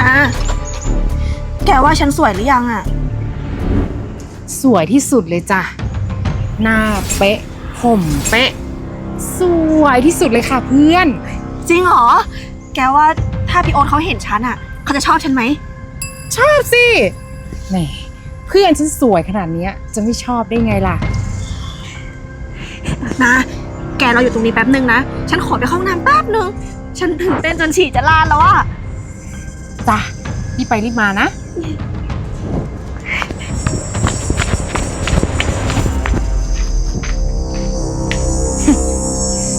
นะ แกว่าฉันสวยหรือยังอะสวยที่สุดเลยจ้ะ หน้าเป๊ะ ผมเป๊ะ สวยที่สุดเลยค่ะเพื่อน จริงเหรอ แกว่าถ้าพี่โอ๊ตเขาเห็นฉันอะเขาจะชอบฉันไหม ชอบสิแหมเพื่อนฉันสวยขนาดเนี้ย จะไม่ชอบได้ไงล่ะ นะ แกเราอยู่ตรงนี้แป๊บนึงนะ ฉันขอไปเข้าห้องน้ำแป๊บนึง ฉันถึงเต้นจนฉี่จะลาดแล้วอะ จ้ะรีบไปรีบมานะ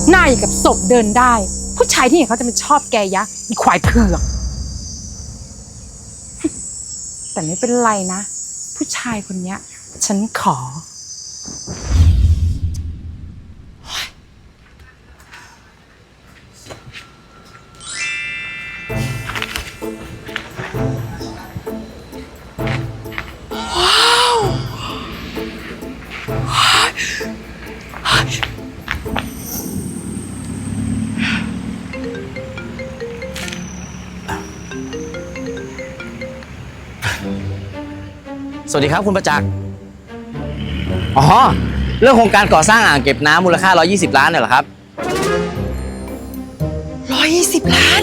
หน้าอย่างกับศพเดินได้ ผู้ชายที่ไหนเขาจะมาชอบแกยะมีควายเผือก แต่ไม่เป็นไรนะ ผู้ชายคนเนี้ย ฉันขอ สวัสดีครับคุณประจักษ์ อ๋อ เรื่องโครงการก่อสร้างอ่างเก็บน้ำมูลค่า 120 ล้านเนี่ยเหรอครับ ร้อยยี่สิบล้าน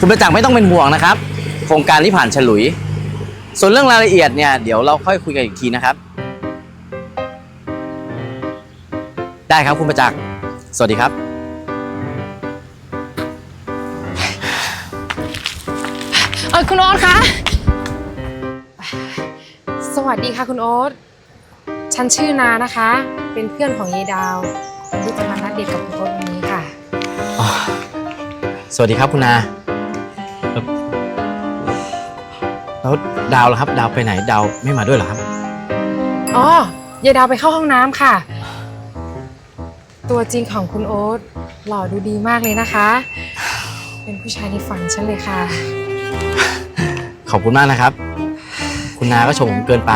คุณประจักษ์ไม่ต้องเป็นห่วงนะครับ โครงการที่ผ่านฉลุย ส่วนเรื่องรายละเอียดเนี่ยเดี๋ยวเราค่อยคุยกันอีกทีนะครับ ได้ครับคุณประจักษ์ สวัสดีครับ เออคุณโอ๊ต วัสดีค่ะคุณโอ๊ต ฉันชื่อนานะคะ เป็นเพื่อนของยายดาวคนที่จะมานัดเดทกับคุณโอ๊ตวันนี้ค่ะ สวัสดีครับคุณนาเอ่อแล้วดาวล่ะครับ ดาวไปไหนดาวไม่มาด้วยเหรอครับ อ๋อยายดาวไปเข้าห้องน้ำค่ะ ตัวจริงของคุณโอ๊ตหล่อดูดีมากเลยนะคะ เป็นผู้ชายในฝันฉันเลยค่ะ ขอบคุณมากนะครับ คุณนาก็ชมผมเกินไป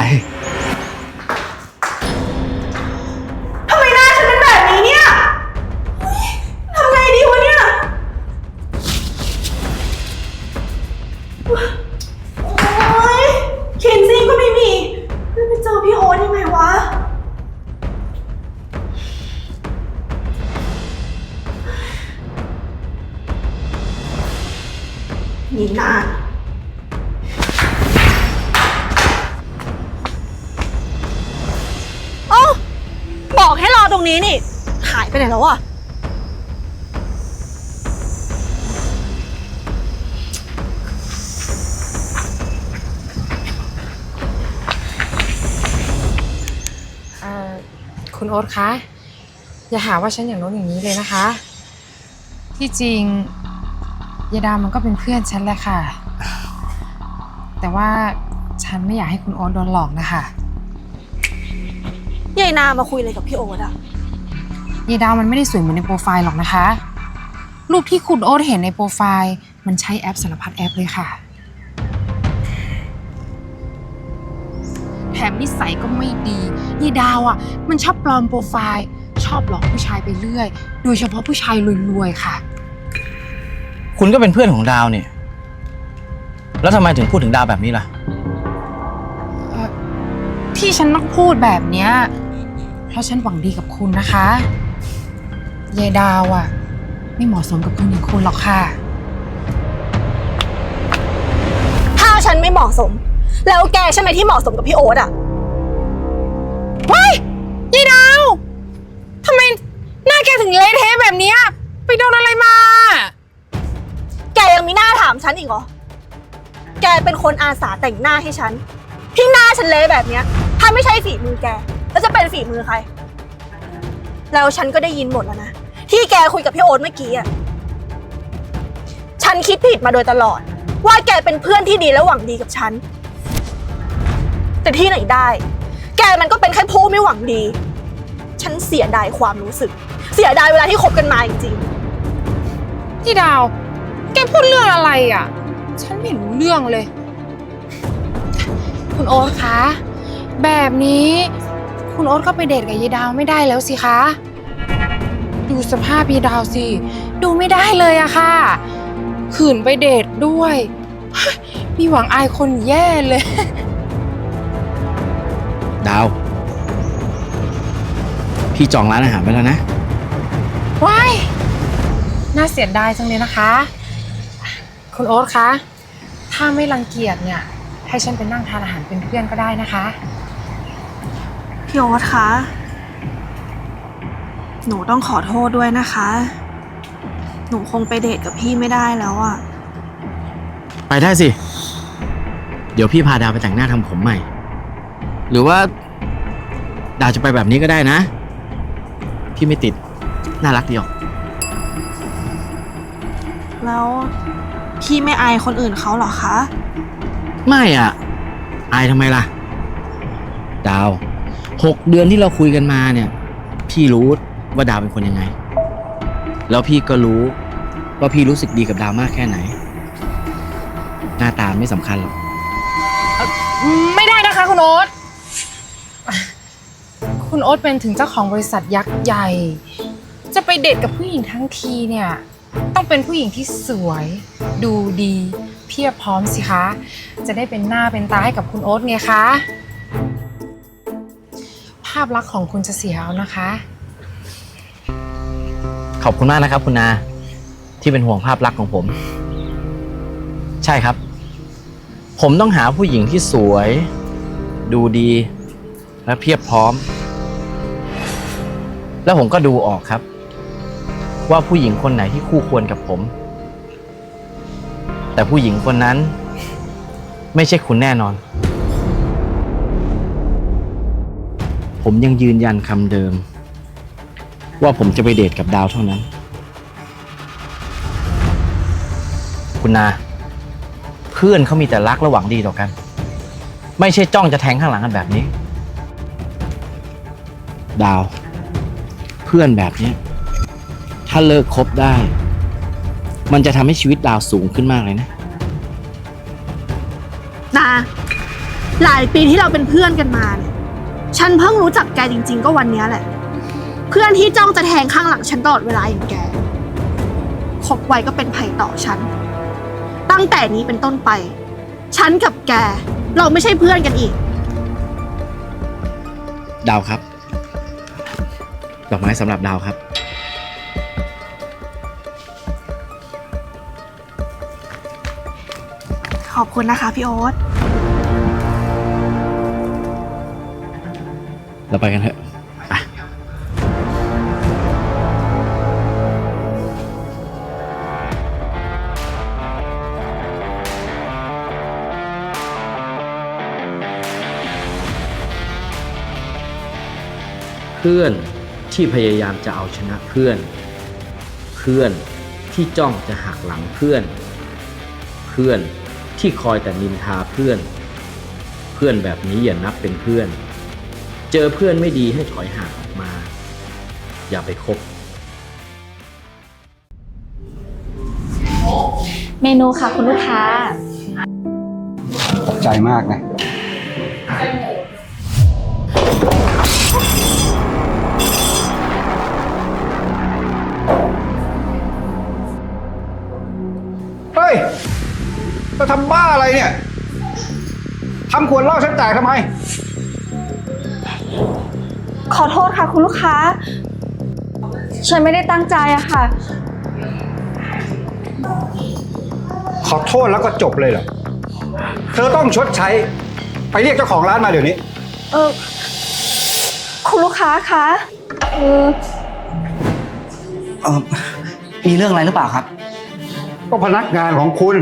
ทำไมหน้าฉันเป็นแบบนี้เนี่ยเฮ้ยทำไงดีวะเนี่ย โอ๊ยเคนซิ่งก็ไม่มีแล้วไปเจอพี่โอ๊ตยังไงวะ นี่นา นี้นี่ หายไปไหนแล้วอะเอ่อคุณโอ๊ตคะ อย่าหาว่าฉันอย่างโน้นอย่างนี้เลยนะคะ ที่จริงยายดาวมันก็เป็นเพื่อนฉันแหละค่ะ แต่ว่าฉันไม่อยากให้คุณโอ๊ตโดนหลอกนะคะ ยายนามาคุยอะไรกับพี่โอ๊ตอะ ยายดาวมันไม่ได้สวยเหมือนในโปรไฟล์หรอกนะคะ รูปที่คุณโอ๊ตเห็นในโปรไฟล์ มันใช้แอปสารพัดแอปเลยค่ะ แถมนิสัยก็ไม่ดียายดาวอะ มันชอบปลอมโปรไฟล์ ชอบหลอกผู้ชายไปเรื่อย โดยเฉพาะผู้ชายรวยๆค่ะ คุณก็เป็นเพื่อนของดาวเนี่ย แล้วทำไมถึงพูดถึงดาวแบบนี้ล่ะเอ่อที่ฉันต้องพูดแบบเนี้ยเพราะฉันหวังดีกับคุณนะคะ ยายดาวอะไม่เหมาะสมกับคนอย่างคุณหรอกค่ะ ถ้าฉันไม่เหมาะสม แล้วแกใช่ไหมที่เหมาะสมกับพี่โอ๊ตอะว้ายยายดาวทำไมหน้าแกถึงเละเทะแบบเนี้ยไปโดนอะไรมา แกยังมีหน้าถามฉันอีกเหรอ แกเป็นคนอาสาแต่งหน้าให้ฉัน ที่หน้าฉันเละแบบเนี้ย ถ้าไม่ใช่ฝีมือแก แล้วจะเป็นฝีมือใคร แล้วฉันก็ได้ยินหมดแล้วนะ ที่แกคุยกับพี่โอ๊ตเมื่อกี้อะฉันคิดผิดมาโดยตลอด ว่าแกเป็นเพื่อนที่ดีและหวังดีกับฉัน แต่ที่ไหนได้ แกมันก็เป็นแค่ผู้ไม่หวังดี ฉันเสียดายความรู้สึก เสียดายเวลาที่คบกันมาจริงๆพี่ดาว แกพูดเรื่องอะไรอะ ฉันไม่รู้เรื่องเลย คุณโอ๊ตคะ แบบนี้ คุณโอ๊ตก็ไปเดทกับยายดาวไม่ได้แล้วสิคะ ดูสภาพยายดาวสิ ดูไม่ได้เลยอะค่ะ ขืนไปเดทด้วย มีหวังอายคนแย่เลย ดาว พี่จองร้านอาหารไปแล้วนะ ว้าย น่าเสียดายจังเลยนะคะ คุณโอ๊ตคะ ถ้าไม่รังเกียจเนี่ย ให้ฉันไปนั่งทานอาหารเป็นเพื่อนก็ได้นะคะ พี่โอ๊ตคะ หนูต้องขอโทษด้วยนะคะ หนูคงไปเดทกับพี่ไม่ได้แล้วอะไปได้สิ เดี๋ยวพี่พาดาวไปแต่งหน้าทำผมใหม่ หรือว่า ดาวจะไปแบบนี้ก็ได้นะ พี่ไม่ติด น่ารักดีออกแล้วพี่ไม่อายคนอื่นเขาเหรอคะ ไม่อะ อายทำไมล่ะ ดาวหกเดือนที่เราคุยกันมาเนี่ย พี่รู้ ว่าดาวเป็นคนยังไง แล้วพี่ก็รู้ว่าพี่รู้สึกดีกับดาวมากแค่ไหน หน้าตาไม่สำคัญหรอก ไม่ได้นะคะคุณโอ๊ต คุณโอ๊ตเป็นถึงเจ้าของบริษัทยักษ์ใหญ่ จะไปเดทกับผู้หญิงทั้งทีเนี่ย ต้องเป็นผู้หญิงที่สวย ดูดี เพียบพร้อมสิคะ จะได้เป็นหน้าเป็นตาให้กับคุณโอ๊ตไงคะ ภาพลักษณ์ของคุณจะเสียเอานะคะ ขอบคุณมากนะครับ คุณนาที่เป็นห่วงภาพลักษณ์ของผม ใช่ครับ ผมต้องหาผู้หญิงที่สวย ดูดี และเพียบพร้อม แล้วผมก็ดูออกครับ ว่าผู้หญิงคนไหนที่คู่ควรกับผม แต่ผู้หญิงคนนั้น ไม่ใช่คุณแน่นอน ผมยังยืนยันคำเดิม ว่าผมจะไปเดทกับดาวเท่านั้น คุณนา เพื่อนเขามีแต่รักและหวังดีต่อกัน ไม่ใช่จ้องจะแทงข้างหลังกันแบบนี้ ดาว เพื่อนแบบเนี้ยถ้าเลิกคบได้ มันจะทำให้ชีวิตดาวสูงขึ้นมากเลยนะ นาหลายปีที่เราเป็นเพื่อนกันมาเนี่ยฉันเพิ่งรู้จักแกจริง ๆ ก็วันเนี้ยแหละ เพื่อนที่จ้องจะแทงข้างหลังฉันตลอดเวลาอย่างแกคบไว้ก็เป็นภัยต่อฉัน ตั้งแต่นี้เป็นต้นไป ฉันกับแก เราไม่ใช่เพื่อนกันอีก ดาวครับ ดอกไม้สำหรับดาวครับ ขอบคุณนะคะพี่โอ๊ตเราไปกันเถอะ เพื่อนที่พยายามจะเอาชนะเพื่อน เพื่อนที่จ้องจะหักหลังเพื่อน เพื่อนที่คอยแต่นินทาเพื่อน เพื่อนแบบนี้อย่านับเป็นเพื่อน เจอเพื่อนไม่ดีให้ถอยห่างออกมา อย่าไปคบ เมนูค่ะคุณลูกค้า ขอบใจมากนะ จะทำบ้าอะไรเนี่ยทำขวดเหล้าฉันแตกทำไม ขอโทษค่ะคุณลูกค้า ฉันไม่ได้ตั้งใจอะค่ะ ขอโทษแล้วก็จบเลยเหรอ เธอต้องชดใช้ ไปเรียกเจ้าของร้านมาเดี๋ยวนี้ เออ คุณลูกค้าคะเออเออมีเรื่องอะไรหรือเปล่าครับ ก็พนักงานของคุณ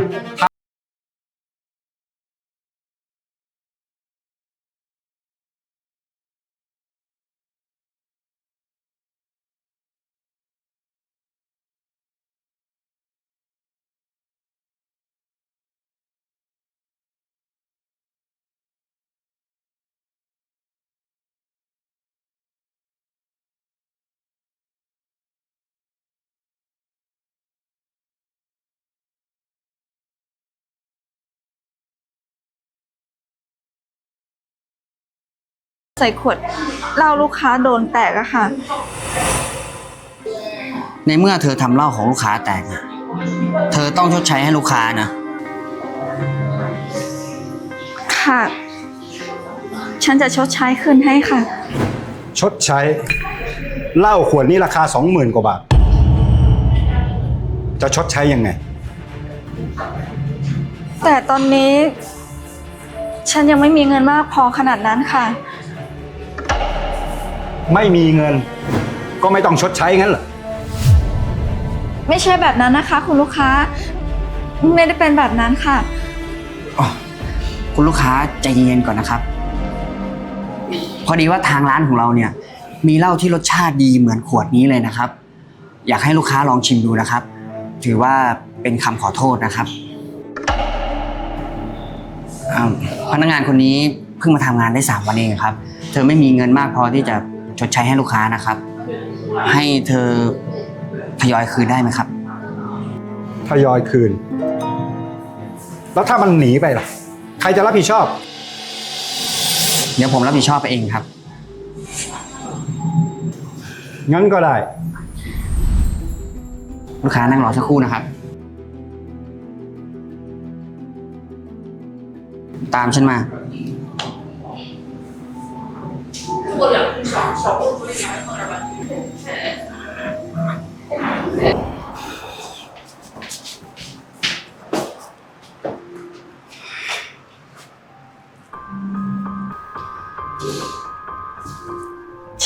ใส่ขวดเหล้าลูกค้าโดนแตกอะค่ะ ในเมื่อเธอทำเหล้าของลูกค้าแตกเนี่ยเธอต้องชดใช้ให้ลูกค้านะ ค่ะ ฉันจะชดใช้คืนให้ค่ะ ชดใช้เหล้าขวดนี้ราคาสองหมื่นกว่าบาท จะชดใช้ยังไง แต่ตอนนี้ ฉันยังไม่มีเงินมากพอขนาดนั้นค่ะ ไม่มีเงิน ก็ไม่ต้องชดใช้งั้นเหรอ ไม่ใช่แบบนั้นนะคะ คุณลูกค้า ไม่ได้เป็นแบบนั้นค่ะ อ๋อคุณลูกค้าใจเย็นๆก่อนนะครับ พอดีว่าทางร้านของเราเนี่ย มีเหล้าที่รสชาติดีเหมือนขวดนี้เลยนะครับ อยากให้ลูกค้าลองชิมดูนะครับ ถือว่าเป็นคำขอโทษนะครับอ่าพนักงานคนนี้เพิ่งมาทำงานได้สามวันเองครับ เธอไม่มีเงินมากพอที่จะ ชดใช้ให้ลูกค้านะครับ ให้เธอทยอยคืนได้ไหมครับ ทยอยคืน แล้วถ้ามันหนีไปล่ะ ใครจะรับผิดชอบ เดี๋ยวผมรับผิดชอบไปเองครับ งั้นก็ได้ ลูกค้านั่งรอสักครู่นะครับ ตามฉันมา ฉ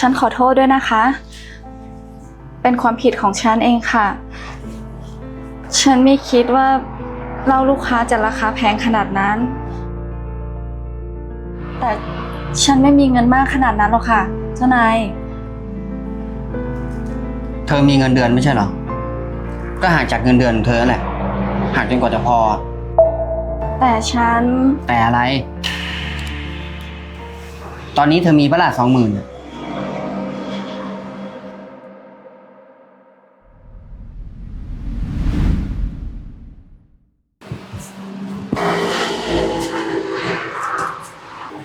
ันขอโทษด้วยนะคะ เป็นความผิดของฉันเองค่ะ ฉันไม่คิดว่าเราลูกค้าจะราคาแพงขนาดนั้น แต่ฉันไม่มีเงินมากขนาดนั้นหรอกค่ะ จ้านาย เธอมีเงินเดือนไม่ใช่เหรอ ก็หักจากเงินเดือนของเธอแหละ หักจนกว่าจะพอ แต่ฉัน แต่อะไร ตอนนี้เธอมีประหลาดสองหมื่น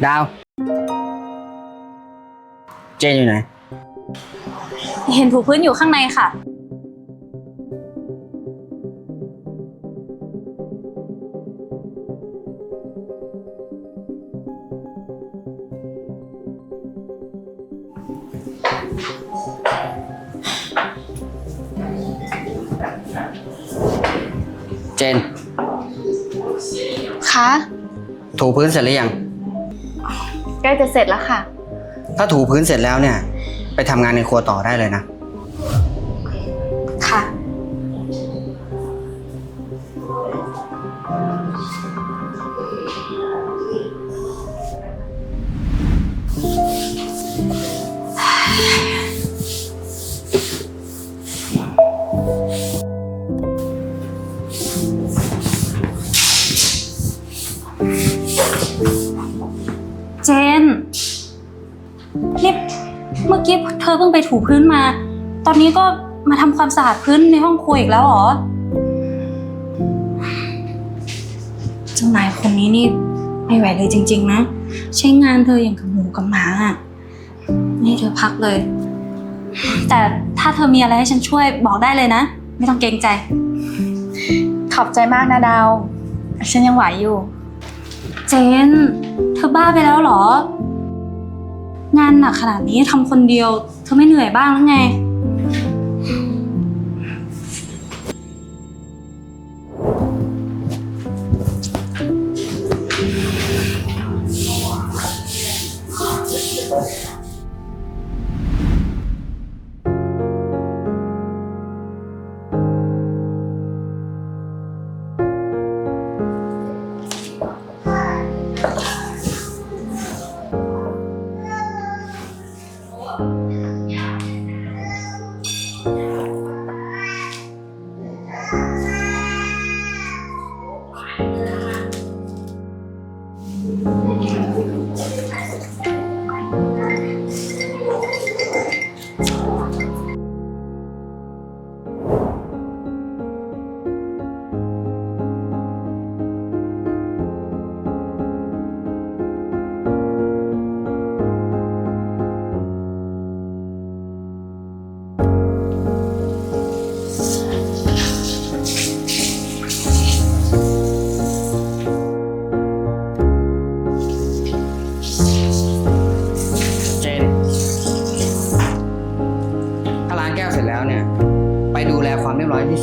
ดาว เจนอยู่ไหน เห็นถูพื้นอยู่ข้างในค่ะ เจน คะถูพื้นเสร็จหรือยัง ใกล้จะเสร็จแล้วค่ะ ถ้าถูพื้นเสร็จแล้วเนี่ย ไปทำงานในครัวต่อได้เลยนะค่ะ พิ่งไปถูพื้นมา ตอนนี้ก็มาทำความสะอาดพื้นในห้องครัวอีกแล้วเหรอเจ้านายคนนี้นี่ไม่ไหวเลยจริง ๆ นะ ใช้งานเธออย่างกับหมูกับหมาอะนี่เธอพักเลย แต่ถ้าเธอมีอะไรให้ฉันช่วยบอกได้เลยนะ ไม่ต้องเกรงใจ ขอบใจมากนะดาว ฉันยังไหวอยู่ เจน เธอบ้าไปแล้วเหรอ งานหนักขนาดนี้ทำคนเดียว เธอไม่เหนื่อยบ้างหรือไงาง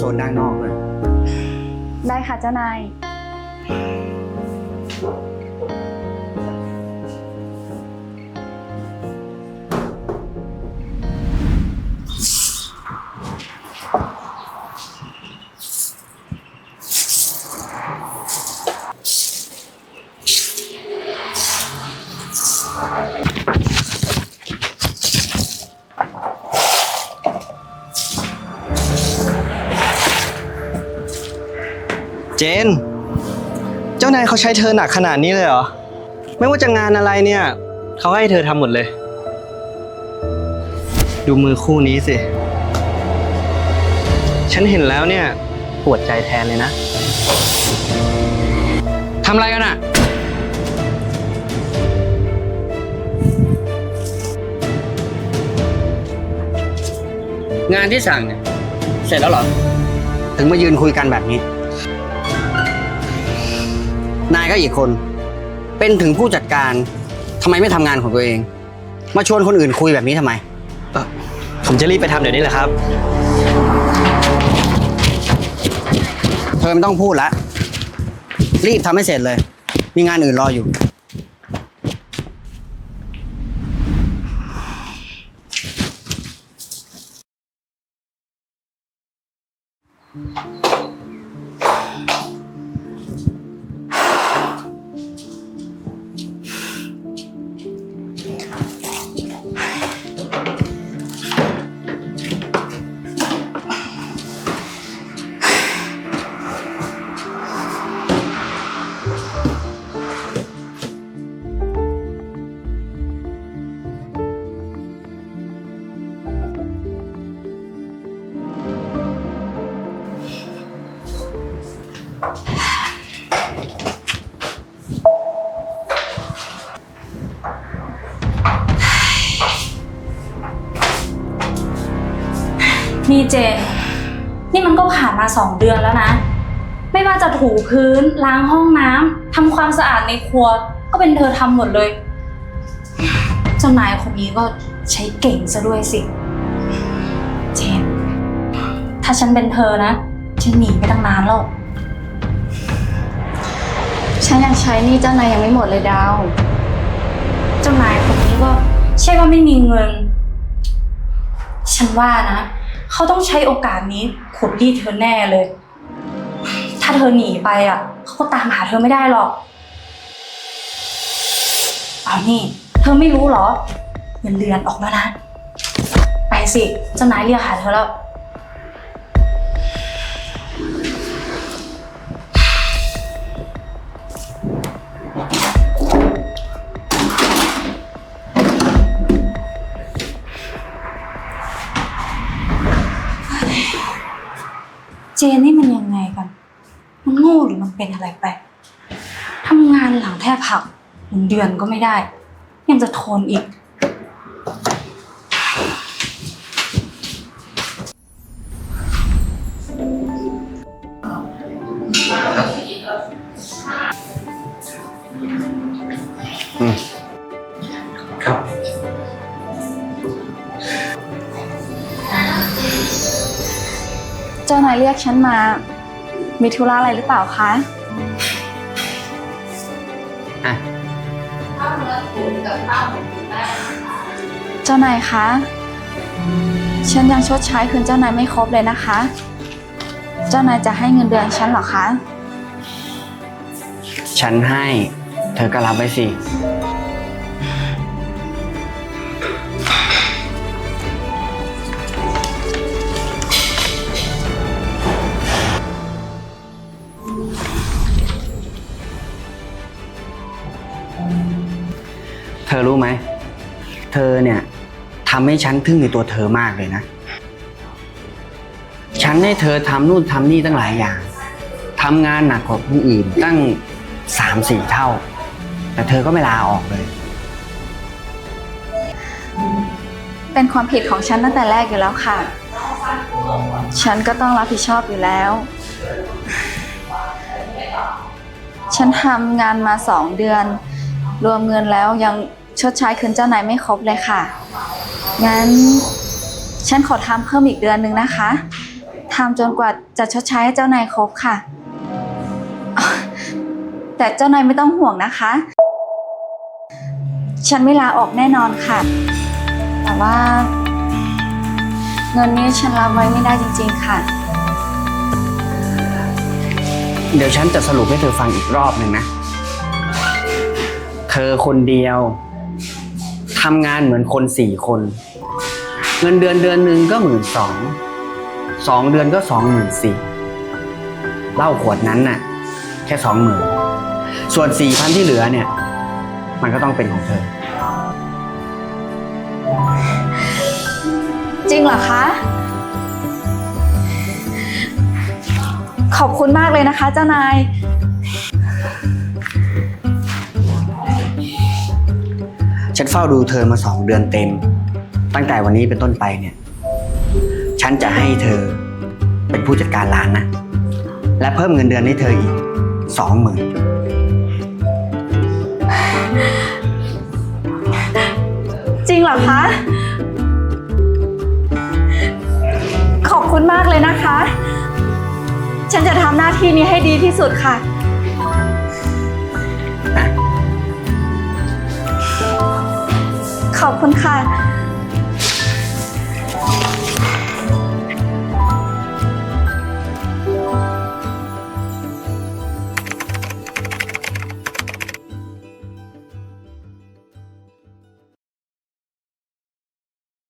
โซนด้านนอกเลยได้ค่ะเจ้านาย เจน เจ้านายเขาใช้เธอหนักขนาดนี้เลยเหรอ ไม่ว่าจะงานอะไรเนี่ย เขาให้เธอทำหมดเลย ดูมือคู่นี้สิ ฉันเห็นแล้วเนี่ยปวดใจแทนเลยนะ ทำอะไรกันอะงานที่สั่งเนี่ยเสร็จแล้วเหรอ ถึงมายืนคุยกันแบบนี้ นายก็อีกคน เป็นถึงผู้จัดการทำไมไม่ทำงานของตัวเอง มาชวนคนอื่นคุยแบบนี้ทำไมผมจะรีบไปทำเดี๋ยวนี้แหละครับ เธอไม่ต้องพูดละ รีบทำให้เสร็จเลย มีงานอื่นรออยู่ เจน นี่มันก็ผ่านมาสองเดือนแล้วนะ ไม่ว่าจะถูพื้น ล้างห้องน้ำทำความสะอาดในครัว ก็เป็นเธอทำหมดเลย เจ้านายคนนี้ก็ใช้เก่งซะด้วยสิ เจน ถ้าฉันเป็นเธอนะ ฉันหนีไปตั้งนานแล้ว ฉันยังใช้หนี่เจ้านายยังไม่หมดเลยดาว เจ้านายคนนี้ก็ใช่ว่าไม่มีเงิน ฉันว่านะ เขาต้องใช้โอกาสนี้ขุดรีดเธอแน่เลย ถ้าเธอหนีไปอะเขาก็ตามหาเธอไม่ได้หรอก เอานี่ เธอไม่รู้เหรอเงินเดือนออกแล้วนะ ไปสิเจ้านายเรียกหาเธอแล้ว เจนนี่มันยังไงกัน มันโง่หรือมันเป็นอะไรไปทำงานหลังแทบหักเงินเดือนก็ไม่ได้ ยังจะทนอีก เจ้านายเรียกฉันมา มีธุระอะไรหรือเปล่าคะ อะเจ้านายคะ ฉันยังชดใช้คืนเจ้านายไม่ครบเลยนะคะ เจ้านายจะให้เงินเดือนฉันเหรอคะ ฉันให้ เธอก็รับไว้สิ ธอรู้ไหม เธอเนี่ยทำให้ฉันทึ่งในตัวเธอมากเลยนะ ฉันให้เธอทำนู่นทำนี่ตั้งหลายอย่างทำงานหนักกว่าผู้อื่นตั้งสามสี่เท่า แต่เธอก็ไม่ลาออกเลย เป็นความผิดของฉันตั้งแต่แรกอยู่แล้วค่ะ ฉันก็ต้องรับผิดชอบอยู่แล้ว ฉันทำงานมาสองเดือน รวมเงินแล้วยัง ชดใช้คืนเจ้านายไม่ครบเลยค่ะ งั้นฉันขอทำเพิ่มอีกเดือนหนึ่งนะคะทำจนกว่าจะชดใช้ให้เจ้านายครบค่ะ แต่เจ้านายไม่ต้องห่วงนะคะ ฉันไม่ลาออกแน่นอนค่ะ แต่ว่า เงินนี้ฉันรับไว้ไม่ได้จริง ๆ ค่ะ เดี๋ยวฉันจะสรุปให้เธอฟังอีกรอบหนึ่งนะ เธอคนเดียว ทำงานเหมือนคนสี่คน เงินเดือนเดือนหนึ่งก็หมื่นสองสองเดือนก็สองหมื่นสี่เหล้าขวดนั้นน่ะ แค่สองหมื่นส่วนสี่พันที่เหลือเนี่ย มันก็ต้องเป็นของเธอ จริงเหรอคะ ขอบคุณมากเลยนะคะเจ้านาย ฉันเฝ้าดูเธอมาสองเดือนเต็ม ตั้งแต่วันนี้เป็นต้นไปเนี่ย ฉันจะให้เธอเป็นผู้จัดการร้านนะ และเพิ่มเงินเดือนให้เธออีกสองหมื่นจริงเหรอคะ ขอบคุณมากเลยนะคะ ฉันจะทำหน้าที่นี้ให้ดีที่สุดค่ะ ขอบคุณค่ะ